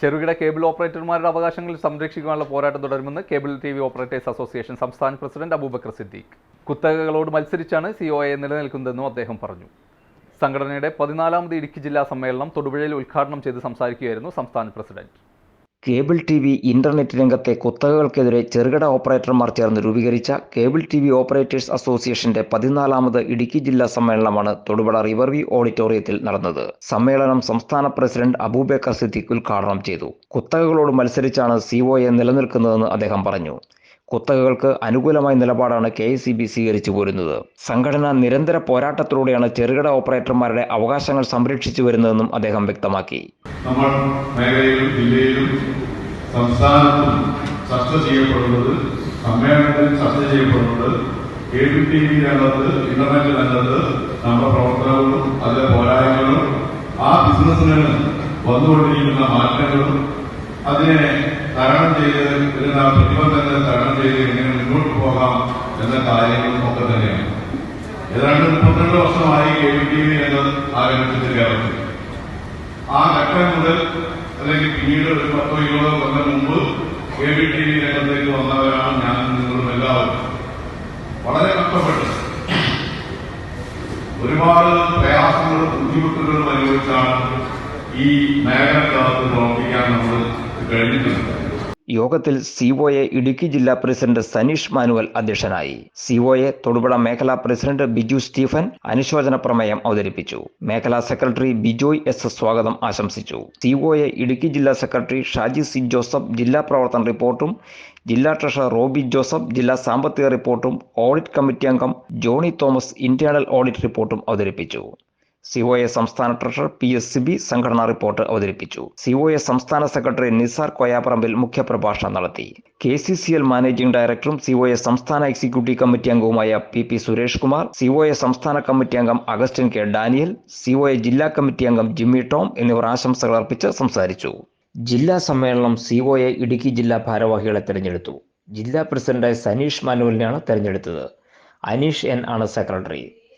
ചെറുകിട കേബിൾ ഓപ്പറേറ്റർമാരുടെ അവകാശങ്ങൾ സംരക്ഷിക്കാനുള്ള പോരാട്ടം തുടരുമെന്ന് cable T V operators association സംസ്ഥാന പ്രസിഡന്റ് അബൂബക്കർ സിദ്ദീഖ്. കുത്തകകളോട് മത്സരിച്ചാണ് സി ഒ എ നിലനിൽക്കുന്നതെന്നും അദ്ദേഹം പറഞ്ഞു. സംഘടനയുടെ പതിനാലാമത് ഇടുക്കി ജില്ലാ സമ്മേളനം തൊടുപുഴയിൽ ഉദ്ഘാടനം ചെയ്ത് സംസാരിക്കുകയായിരുന്നു സംസ്ഥാന president. Cable T V internet രംഗത്തെ കുത്തകകൾക്കെതിരെ ചെറുകിട ഓപ്പറേറ്റർമാർ ചേർന്ന് രൂപീകരിച്ച കേബിൾ ടി വി ഓപ്പറേറ്റേഴ്സ് അസോസിയേഷന്റെ പതിനാലാമത് ഇടുക്കി ജില്ലാ സമ്മേളനമാണ് തൊടുപുഴ റിവർവ്യൂ ഓഡിറ്റോറിയത്തിൽ നടന്നത്. സമ്മേളനം സംസ്ഥാന പ്രസിഡന്റ് അബൂബേക്കർ സിദ്ദിഖ് ഉദ്ഘാടനം ചെയ്തു. കുത്തകകളോട് മത്സരിച്ചാണ് സി ഒ എ നിലനിൽക്കുന്നതെന്ന് അദ്ദേഹം പറഞ്ഞു. കുത്തകകൾക്ക് അനുകൂലമായ നിലപാടാണ് കെ എസ് ബി സ്വീകരിച്ചു പോരുന്നത്. സംഘടന നിരന്തര പോരാട്ടത്തിലൂടെയാണ് ചെറുകിട ഓപ്പറേറ്റർമാരുടെ അവകാശങ്ങൾ സംരക്ഷിച്ചു വരുന്നതെന്നും അദ്ദേഹം വ്യക്തമാക്കി. നമ്മൾ മേഖലയിലും ജില്ലയിലും സംസ്ഥാനത്തും ചർച്ച ചെയ്യപ്പെടുന്നത് സമ്മേളനത്തിൽ ചർച്ച ചെയ്യപ്പെടുന്നത് കേബിൾ ടി വി രംഗത്ത് ഇന്റർനെറ്റ് രംഗത്ത് നമ്മുടെ പ്രവർത്തനങ്ങളും അതിലെ പോരായ്മകളും ആ ബിസിനസ്സിന് വന്നുകൊണ്ടിരിക്കുന്ന മാറ്റങ്ങളും അതിനെ തരണം ചെയ്ത് വരുന്ന പ്രതിബന്ധങ്ങളെ തരണം ചെയ്ത് എങ്ങനെ മുന്നോട്ട് പോകാം എന്ന കാര്യങ്ങളും ഒക്കെ തന്നെയാണ്. ഏതാണ്ട് മുപ്പത്തിരണ്ട് വർഷമായി കേബിൾ ടി വി രംഗം ആരംഭിച്ചത് കേരളത്തിൽ. ആ ഘട്ടം മുതൽ അല്ലെങ്കിൽ പിന്നീട് ഒരു പത്തോ ഇരുപതോ കൊല്ലം മുമ്പ് കെ വി ടി വി രംഗത്തേക്ക് വന്നവരാണ് ഞാൻ നിങ്ങളും എല്ലാവരും. വളരെ കഷ്ടപ്പെട്ട് ഒരുപാട് പ്രയാസങ്ങളും ബുദ്ധിമുട്ടുകളും അനുഭവിച്ചാണ് ഈ മേഖലക്കകത്ത് പ്രവർത്തിക്കാൻ നമ്മൾ കഴിഞ്ഞിട്ടുണ്ട് യോഗത്തിൽ സി ഒ എ ഇടുക്കി ജില്ലാ പ്രസിഡന്റ് സനീഷ് മാനുവൽ അധ്യക്ഷനായി. സി ഒ എ തൊടുപുഴ മേഖലാ പ്രസിഡന്റ് ബിജു സ്റ്റീഫൻ അനുശോചന പ്രമേയം അവതരിപ്പിച്ചു. മേഖലാ സെക്രട്ടറി ബിജോയ് എസ് സ്വാഗതം ആശംസിച്ചു. സി ഒ എ ഇടുക്കി ജില്ലാ സെക്രട്ടറി ഷാജി സി ജോസഫ് ജില്ലാ പ്രവർത്തന റിപ്പോർട്ടും ജില്ലാ ട്രഷറർ റോബി ജോസഫ് ജില്ലാ സാമ്പത്തിക റിപ്പോർട്ടും ഓഡിറ്റ് കമ്മിറ്റി അംഗം ജോണി തോമസ് ഇന്റേണൽ ഓഡിറ്റ് റിപ്പോർട്ടും അവതരിപ്പിച്ചു. സി ഒ എ സംസ്ഥാന ട്രഷറർ പി എസ് സിബി സംഘടനാ റിപ്പോർട്ട് അവതരിപ്പിച്ചു. സി ഒ എ സംസ്ഥാന സെക്രട്ടറി നിസാർ കൊയാപ്പറമ്പിൽ മുഖ്യപ്രഭാഷണം നടത്തി. K C C L managing ഡയറക്ടറും സി ഒ എ സംസ്ഥാന എക്സിക്യൂട്ടീവ് കമ്മിറ്റി അംഗവുമായ P P Suresh Kumar C O A സംസ്ഥാന കമ്മിറ്റി അംഗം Augustine K Daniel C O A ജില്ലാ കമ്മിറ്റി അംഗം ജിമ്മി ടോം എന്നിവർ ആശംസകൾ അർപ്പിച്ച് സംസാരിച്ചു. ജില്ലാ സമ്മേളനം സി ഒ എ ഇടുക്കി ജില്ലാ ഭാരവാഹികളെ തെരഞ്ഞെടുത്തു. ജില്ലാ പ്രസിഡന്റായി സനീഷ് മാനുവലിനെയാണ് തെരഞ്ഞെടുത്തത്. അനീഷ് എൻ ആണ് സെക്രട്ടറി.